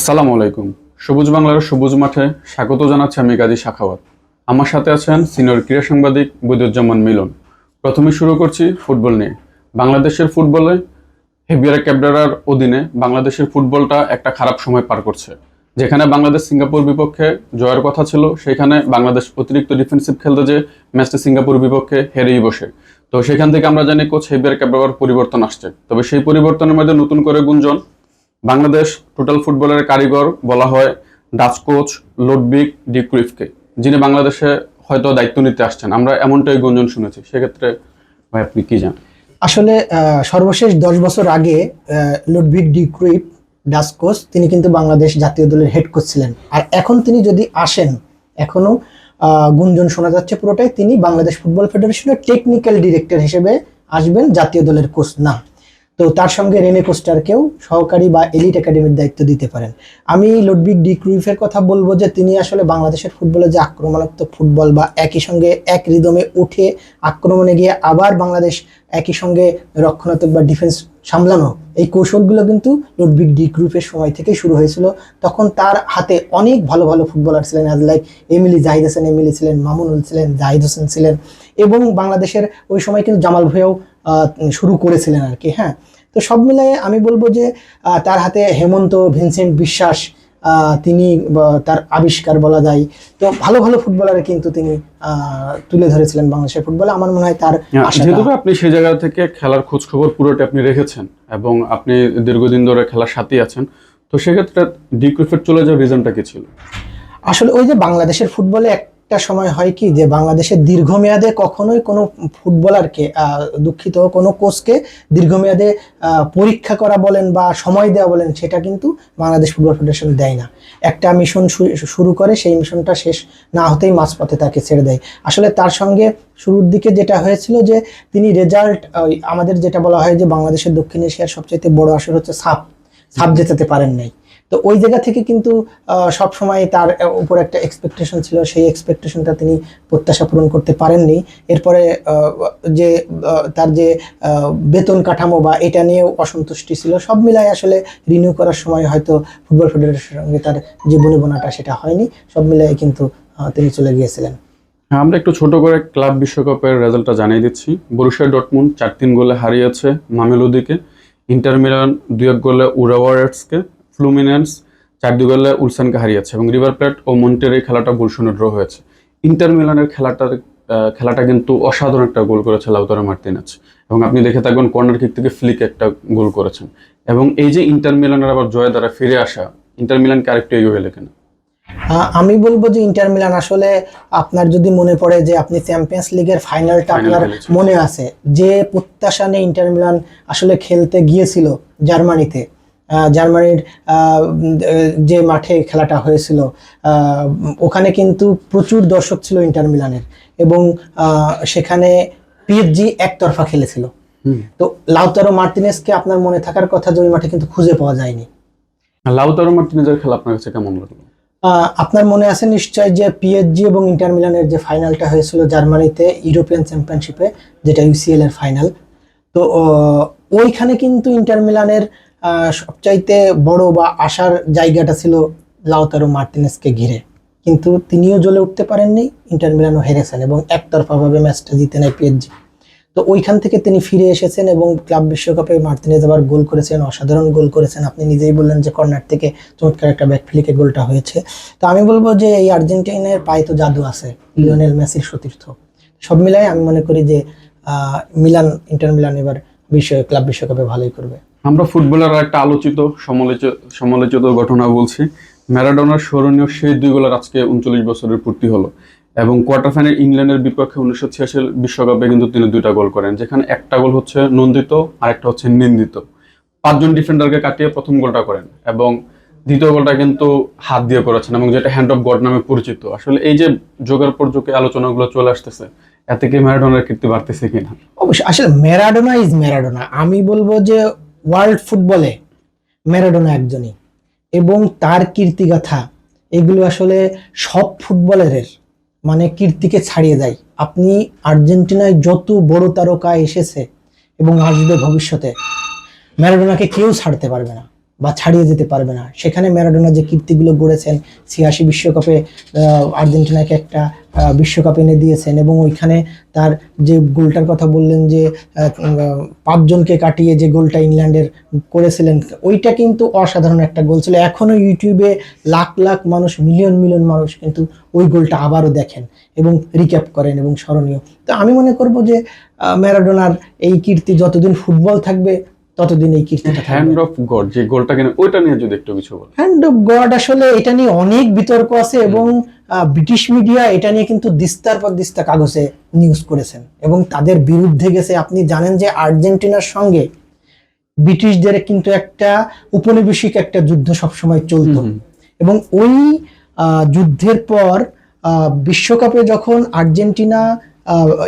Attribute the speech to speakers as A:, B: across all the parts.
A: আসসালামু আলাইকুম। সবুজ বাংলার সবুজ মাঠে স্বাগত জানাচ্ছি আমি গাজী শাখাওয়াত। আমার সাথে আছেন সিনিয়র ক্রীড়া সাংবাদিক বৈদ্যুজ্জামান মিলন। প্রথমে শুরু করছি ফুটবল নিয়ে। বাংলাদেশের ফুটবলে হেভিয়ার ক্যাবডারার অধীনে বাংলাদেশের ফুটবলটা একটা খারাপ সময় পার করছে। যেখানে বাংলাদেশ সিঙ্গাপুর বিপক্ষে জয়ের কথা ছিল, সেখানে বাংলাদেশ অতিরিক্ত ডিফেন্সিভ খেলতে যে ম্যাচটা সিঙ্গাপুর বিপক্ষে হেরেই বসে। তো সেখান থেকে আমরা জানি কোচ হেভিয়ার ক্যাবডারার পরিবর্তন আসছে। তবে সেই পরিবর্তনের মধ্যে নতুন করে গুঞ্জন বাংলাদেশ টোটাল ফুটবলের কারিগর বলা হয় ডাচ কোচ লোডবিক ডিক্রিফকে যিনি বাংলাদেশে হয়তো দায়িত্ব নিতে আসছেন। আমরা এমনটাই গুঞ্জন শুনেছি। সেক্ষেত্রে ভাই আপনি কি জানেন?
B: আসলে সর্বশেষ দশ বছর আগে আহ, লুডভিক ডি ক্রুইপ ডাস কোচ তিনি কিন্তু বাংলাদেশ জাতীয় দলের হেড কোচ ছিলেন। আর এখন তিনি যদি আসেন এখনও গুঞ্জন শোনা যাচ্ছে পুরোটাই তিনি বাংলাদেশ ফুটবল ফেডারেশনের টেকনিক্যাল ডিরেক্টর হিসেবে আসবেন জাতীয় দলের কোচ না তার সঙ্গে রেনে কোস্টারকেও সহকারী বা এলিট একাডেমির দায়িত্ব দিতে পারেন। আমি লুডভিক ডি ক্রুইফের কথা বলব যে তিনি আসলে বাংলাদেশের ফুটবলে যে আক্রমণাত্মক ফুটবল বা একই সঙ্গে এক রিদমে উঠে আক্রমণে গিয়ে আবার বাংলাদেশ একই সঙ্গে রক্ষণাত্মক বা ডিফেন্স সামলানো, এই কৌশলগুলো কিন্তু লুডভিক ডি গ্রুপের সময় থেকেই শুরু হয়েছিল। তখন তার হাতে অনেক ভালো ভালো ফুটবলার ছিলেন আজ like Emily Zahid Hasan Emily ছিলেন মামুনুল ছিলেন জাহিদ হোসেন ছিলেন এবং বাংলাদেশের ওই সময় কিন্তু জামাল ভুঁইয়াও শুরু করেছিলেন আর কি হ্যাঁ। তো সব মিলিয়ে আমি বলব যে তার হাতে হেমন্ত ভিনসেন্ট বিশ্বাস তিনি তার আবিষ্কার বলা যায়। তো ভালো ভালো ফুটবলার কিন্তু তিনি তুলে ধরেছিলেন বাংলাদেশের ফুটবলে। আমার মনে হয় তার
A: যেহেতু আপনি সেই জায়গা থেকে খেলার খোঁজ খবর পুরোটা আপনি রেখেছেন এবং আপনি দীর্ঘদিন ধরে খেলার সাথেই আছেন তো সেক্ষেত্রে ডিক্রিফেট চলে যাওয়ার রিজনটা কি ছিল?
B: আসলে ওই যে বাংলাদেশের ফুটবলে একটা সময় হয় কি যে বাংলাদেশের দীর্ঘমেয়াদে কখনোই কোনো ফুটবলারকে দুঃখিত কোনো কোচকে দীর্ঘমেয়াদে পরীক্ষা করা বলেন বা সময় দেওয়া বলেন সেটা কিন্তু বাংলাদেশ ফুটবল ফেডারেশন দেয় না। একটা মিশন শুরু করে সেই মিশনটা শেষ না হতেই মাঝপথে তাকে ছেড়ে দেয়। আসলে তার সঙ্গে শুরুর দিকে যেটা হয়েছিল যে তিনি রেজাল্ট আমাদের যেটা বলা হয় যে বাংলাদেশের দক্ষিণ এশিয়ার সবচেয়ে বড় আসর হচ্ছে সাপ সাপ জেতাতে পারেন নাই। তো ওই জায়গা থেকে কিন্তু সব সময় তার উপর একটা এক্সপেকটেশন ছিল। সেই এক্সপেকটেশনটা তিনি প্রত্যাশা পূরণ করতে পারেননি। এরপরে যে তার যে বেতন কাঠামো বা এটা নিয়েও অসন্তুষ্টি ছিল। সব মিলাই আসলে রিনিউ করার সময় হয়তো ফুটবল ফেডারেশনের সঙ্গে তার যে বনিবনাটা সেটা হয়নি। সব মিলাই কিন্তু তিনি চলে গিয়েছিলেন।
A: হ্যাঁ, আমরা একটু ছোট করে ক্লাব বিশ্বকাপের রেজাল্টটা জানিয়ে দিচ্ছি। বরুশিয়া ডটমুন চার তিন গোলে হারিয়েছে মামেলুদিকে। ইন্টার মিলান দুই এক গোলে উরাওয়ারেটসকে ফ্লুমিনেন্স চার দুই গোলে উলসানকে হারিয়েছে এবং রিভার প্লেট ও মন্টের এই খেলাটা গোল শূন্য ড্র হয়েছে। ইন্টার মিলানের খেলাটার খেলাটা কিন্তু অসাধারণ একটা গোল করেছে লাউতারা মার্টিনেজ এবং আপনি দেখে থাকবেন কর্নার কিক থেকে ফ্লিক একটা গোল করেছেন। এবং এই যে ইন্টার মিলানের আবার জয় দ্বারা ফিরে আসা ইন্টার মিলানকে আরেকটু এগিয়ে গেলে কেন
B: আমি বলব যে ইন্টার মিলান আসলে আপনার যদি মনে পড়ে যে আপনি চ্যাম্পিয়ন্স লিগের ফাইনালটা আপনার মনে আছে যে প্রত্যাশা নিয়ে ইন্টার মিলান আসলে খেলতে গিয়েছিল জার্মানিতে জার্মানির যে মাঠে খেলাটা হয়েছিল ওখানে কিন্তু প্রচুর দর্শক ছিল ইন্টার মিলানের এবং সেখানে পিএসজি একতরফা খেলেছিল। তো লাউতারো মার্টিনেসকে আপনার মনে থাকার কথা ওই মাঠে কিন্তু খুঁজে পাওয়া যায়নি।
A: লাউতারো মার্টিনেজের খেলা আপনার কাছে কেমন লাগল?
B: আপনার মনে আছে নিশ্চয় যে পিএসজি এবং ইন্টার মিলানের যে ফাইনালটা হয়েছিল জার্মানিতে ইউরোপিয়ান চ্যাম্পিয়নশিপে যেটা ইউসিএল এর ফাইনাল তো ওইখানে কিন্তু ইন্টার মিলানের সবচাইতে বড় বা আশার জায়গাটা ছিল লাউতারো মার্টিনেসকে ঘিরে। কিন্তু তিনিও জ্বলে উঠতে পারেননি, ইন্টার মিলানও হেরেছেন এবং একতরফাভাবে ম্যাচটা জিতে নেয় পিএসজি। তো ওইখান থেকে তিনি ফিরে এসেছেন এবং ক্লাব বিশ্বকাপে মার্টিনেজ আবার গোল করেছেন, অসাধারণ গোল করেছেন। আপনি নিজেই বললেন যে কর্নার থেকে চমৎকার একটা ব্যাকফ্লিকে গোলটা হয়েছে। তো আমি বলব যে এই আর্জেন্টিনার পায়ে তো জাদু আছে, লিওনেল মেসির সতীর্থ। সব মিলাই আমি মনে করি যে মিলান, ইন্টার মিলান এবার বিশ্ব ক্লাব বিশ্বকাপে ভালোই করবে।
A: আমরা ফুটবলের একটা আলোচিত সমালোচিত সমালোচিত ঘটনা বলছি। ম্যারাডোনার স্মরণীয় সেই দুই গোলার আজকে উনচল্লিশ বছরের পূর্তি হলো এবং কোয়ার্টার ফাইনাল ইংল্যান্ডের বিপক্ষে উনিশশো ছিয়াশি বিশ্বকাপে কিন্তু তিনি দুইটা গোল করেন, যেখানে একটা গোল হচ্ছে নন্দিত আর একটা হচ্ছে নিন্দিত। পাঁচজন ডিফেন্ডারকে কাটিয়ে প্রথম গোলটা করেন এবং দ্বিতীয় গোলটা কিন্তু হাত দিয়ে করেছেন এবং যেটা হ্যান্ড অফ গড নামে পরিচিত। আসলে এই যে যোগের পর যোগে আলোচনাগুলো চলে আসতেছে, এতে কি ম্যারাডোনার কীর্তি বাড়তেছে কিনা?
B: অবশ্যই, আসলে ম্যারাডোনা ইজ ম্যারাডোনা। আমি বলব যে ওয়ার্ল্ড ফুটবলে ম্যারাডোনা একজনই। এবং তার কীর্তিগাথা, এগুলো আসলে সব ফুটবলারের মানে কীর্তিকে ছাড়িয়ে দেয়। আপনি আর্জেন্টিনায় যত বড় তারকা এসেছে এবং আসবে ভবিষ্যতে, ম্যারাডোনাকে কেউ ছাড়তে পারবে না। বা ছাড়িয়ে যেতে পারবে না। সেখানে ম্যারাডোনা যে কীর্তিগুলো গড়েছেন, ছিয়াশি বিশ্বকাপে আর্জেন্টিনাকে একটা বিশ্বকাপ এনে দিয়েছেন এবং ওইখানে তার যে গোলটার কথা বললেন যে পাঁচজনকে কাটিয়ে যে গোলটা ইংল্যান্ডের করেছিলেন, ওইটা কিন্তু অসাধারণ একটা গোল ছিল। এখনও ইউটিউবে লাখ লাখ মানুষ, মিলিয়ন মিলিয়ন মানুষ কিন্তু ওই গোলটা আবারও দেখেন এবং রিক্যাপ করেন এবং স্মরণীয়। তো আমি মনে করব যে ম্যারাডোনার এই কীর্তি যতদিন ফুটবল থাকবে ততদিন এই কীর্তিটা
A: হ্যান্ড অফ গড যে গোলটা কিনে ওইটা নিয়ে যদি একটু কিছু বল
B: হ্যান্ড অফ গড আসলে এটা নিয়ে অনেক বিতর্ক আছে এবং ব্রিটিশ মিডিয়া এটা নিয়ে কিন্তু দিস্তার পর দিস্তা কাগজে নিউজ করেছেন। এবং তাদের বিরুদ্ধে গেছে আপনি জানেন যে আর্জেন্টিনার সঙ্গে ব্রিটিশদের কিন্তু একটা উপনিবেশিক একটা যুদ্ধ সবসময় চলতো। এবং ওই যুদ্ধের পর বিশ্বকাপে যখন আর্জেন্টিনা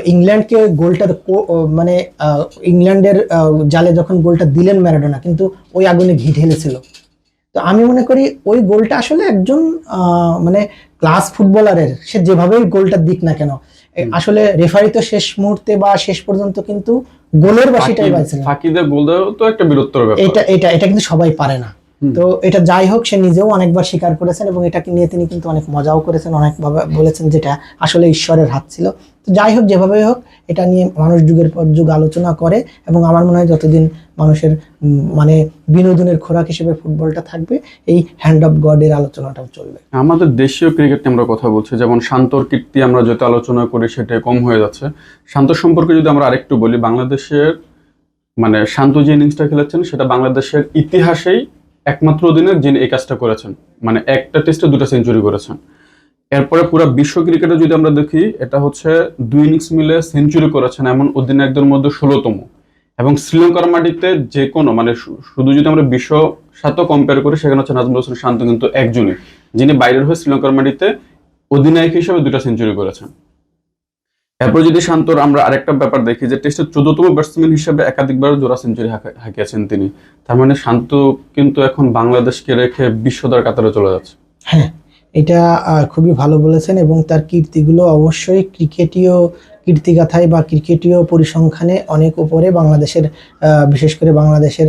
B: ইংল্যান্ডকে গোলটা মানে আহ, ইংল্যান্ডের জালে যখন গোলটা দিলেন ম্যারাডোনা কিন্তু ওই আগুনে ঘি ঢেলেছিল। তো আমি মনে করি ওই গোলটা আসলে একজন আহ, মানে ক্লাস ফুটবলারের সে যেভাবেই গোলটা দিক না কেন আসলে রেফারি তো শেষ মুহূর্তে বা শেষ পর্যন্ত কিন্তু গোলের বাসিটাই
A: ফাঁকি-
B: পাইছিলেন
A: ফাঁকিতে গোল দেওয়া তো একটা বীরত্বর ব্যাপার।
B: এটা এটা এটা কিন্তু সবাই পারে না। তো এটা যাই হোক সে নিজেও অনেকবার স্বীকার করেছেন এবং এটাকে নিয়ে তিনি কিন্তু অনেক মজাও করেছেন অনেকভাবে বলেছেন যেটা আসলে ঈশ্বরের হাত ছিল। তো যাই হোক যেভাবে হোক এটা নিয়ে মানুষ যুগের পর যুগ আলোচনা করে এবং আমার মনে হয় যতদিন মানুষের মানে বিনোদনের খোরাক হিসেবে ফুটবলটা থাকবে এই হ্যান্ড অফ গডের আলোচনাটাও চলবে।
A: আমাদের দেশীয় ক্রিকেট নিয়ে আমরা কথা বলছি যেমন শান্তর কীর্তি আমরা যত আলোচনা করি সেটা কম হয়ে যাচ্ছে। শান্ত সম্পর্কে যদি আমরা আরেকটু বলি বাংলাদেশের মানে শান্ত যে ইনিংসটা খেলেছেন সেটা বাংলাদেশের ইতিহাসেই একমাত্র অধিনায়ক যিনি এই কাজটা করেছেন। মানে একটা টেস্টে দুটো সেঞ্চুরি করেছেন। এরপরে পুরো বিশ্ব ক্রিকেটে যদি আমরা দেখি, এটা হচ্ছে দুই ইনিংস মিলে সেঞ্চুরি করেছেন এমন অধিনায়কদের মধ্যে ষোলোতম। এবং শ্রীলঙ্কার মাটিতে যে কোনো মানে শুধু যদি আমরা বিশ্ব সাথে কম্পেয়ার করি, সেখানে হচ্ছে নাজমুল হোসেন শান্ত কিন্তু একজনই, যিনি বাইরের হয়ে শ্রীলঙ্কার মাটিতে অধিনায়ক হিসেবে দুটা সেঞ্চুরি করেছেন। এরপর যদি শান্তর আমরা আরেকটা ব্যাপার দেখি যে টেস্টের চোদ্দতম ব্যাটসম্যান হিসেবে একাধিকবার জোড়া সেঞ্চুরি হাঁকিয়েছেন তিনি। তার মানে শান্ত কিন্তু এখন বাংলাদেশকে রেখে বিশ্বদার কাতারে চলে যাচ্ছে।
B: হ্যাঁ এটা খুবই ভালো বলেছেন এবং তার কীর্তিগুলো অবশ্যই ক্রিকেটীয় কীর্তিগাথায় বা ক্রিকেটীয় পরিসংখ্যানে অনেক উপরে বাংলাদেশের বিশেষ করে বাংলাদেশের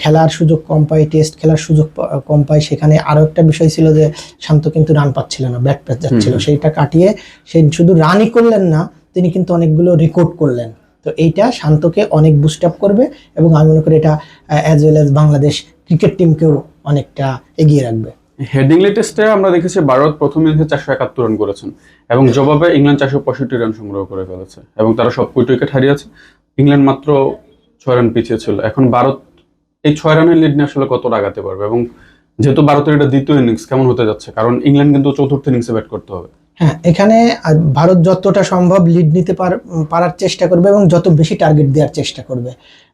B: খেলার সুযোগ কম পায় টেস্ট খেলার সুযোগ কম পায়। সেখানে আরও একটা বিষয় ছিল যে শান্ত কিন্তু রান পাচ্ছিল না ব্যাট প্যাচ যাচ্ছিল। সেইটা কাটিয়ে সে শুধু রানই করলেন না তিনি কিন্তু অনেকগুলো রেকর্ড করলেন। তো এইটা শান্তকে অনেক বুস্ট আপ করবে এবং আমি মনে করি এটা as well as Bangladesh cricket টিমকেও অনেকটা এগিয়ে রাখবে।
A: হেডিংলি টেস্টে আমরা দেখেছি ভারত প্রথম ইনিংসে চারশো একাত্তর রান করেছেন এবং জবাবে ইংল্যান্ড চারশো পঁয়ষট্টি রান সংগ্রহ করে ফেলেছে এবং তারা সব কুইট উইকেট হারিয়েছে। ইংল্যান্ড মাত্র ছয় রান পিছিয়ে ছিল এখন ভারত এই ছয় রানের লিড নিয়ে আসলে কতটা আগাতে পারবে এবং যেহেতু ভারতের এটা দ্বিতীয় ইনিংস, কেমন হতে যাচ্ছে? কারণ ইংল্যান্ড কিন্তু চতুর্থ ইনিংসে ব্যাট করতে হবে।
B: হ্যাঁ এখানে ভারত যতটা সম্ভব লিড নিতে পার- পারার চেষ্টা করবে এবং যত বেশি টার্গেট দেওয়ার চেষ্টা করবে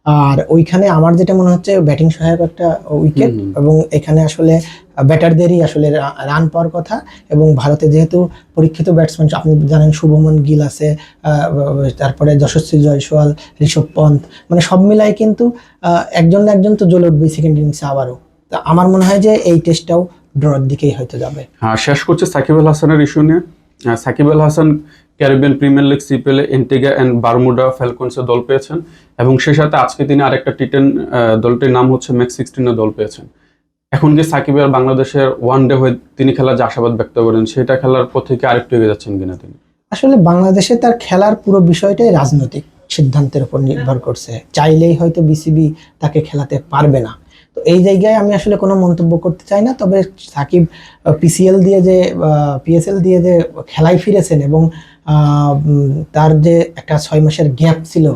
B: আর ওইখানে আমার যেটা মনে হচ্ছে ব্যাটিং সহায়ক একটা উইকেট। এবং এখানে আসলে ব্যাটারদেরই আসলে রান পাওয়ার কথা এবং ভারতে যেহেতু পরীক্ষিত ব্যাটসম্যান আপনি জানেন শুভমন গিল আছে তারপরে যশস্বী জয়সওয়াল ঋষভ পন্থ মানে সব মিলাই কিন্তু একজন না একজন তো জ্বলে উঠবে সেকেন্ড ইনিংসে আবারও তা আমার মনে হয় যে এই টেস্টটাও ড্রর দিকেই হয়তো যাবে।
A: হ্যাঁ শেষ করছে সাকিব আল হাসানের ইস্যু নিয়ে। Shakib Al Hasan Caribbean Premier League সিপিএলে Antigua and Barbuda ফ্যালকনসে দল পেয়েছেন এবং সে সাথে আজকে তিনি আরেকটা টি টেন দলটির নাম হচ্ছে ম্যাক্স সিক্সটিনে দল পেয়েছেন। এখন কি সাকিব আর বাংলাদেশের ওয়ান ডে হয়ে তিনি খেলার যে আশাবাদ ব্যক্ত করেন সেটা খেলার পর থেকে আরেকটু এগিয়ে যাচ্ছেন কিনা তিনি?
B: আসলে বাংলাদেশে তার খেলার পুরো বিষয়টাই রাজনৈতিক সিদ্ধান্তের উপর নির্ভর করছে। চাইলেই হয়তো বিসিবি তাকে খেলাতে পারবে না। এই জায়গায় আমি আসলে কোনো মন্তব্য করতে চাই না। তবে সাকিব পিসিএল দিয়ে যে পিএসএল দিয়ে যে খেলায় ফিরেছেন এবং তার যে একটা ছয় মাসের গ্যাপ ছিল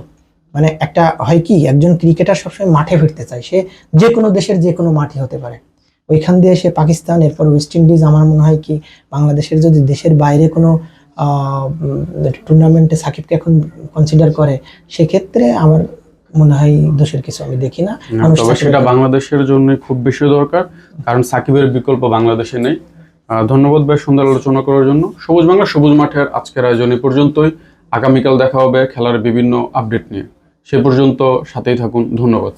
B: মানে একটা হয় কি, একজন ক্রিকেটার সবসময় মাঠে ফিরতে চায়। সে যে কোনো দেশের যে কোনো মাঠে হতে পারে। ওইখান দিয়ে সে পাকিস্তান, এরপর ওয়েস্ট ইন্ডিজ আমার মনে হয় কি, বাংলাদেশের যদি দেশের বাইরে কোনো টুর্নামেন্টে সাকিবকে এখন কনসিডার করে, সেক্ষেত্রে আমার মনে হয় দোষের কিছু আমি দেখি না।
A: তবে সেটা বাংলাদেশের জন্য খুব বেশি দরকার কারণ সাকিবের বিকল্প বাংলাদেশে নেই। ধন্যবাদ ভাই সুন্দর আলোচনা করার জন্য। সবুজ বাংলা সবুজ মাঠের আজকের আয়োজন এ পর্যন্তই। আগামীকাল দেখা হবে খেলার বিভিন্ন আপডেট নিয়ে। সে পর্যন্ত সাথেই থাকুন ধন্যবাদ।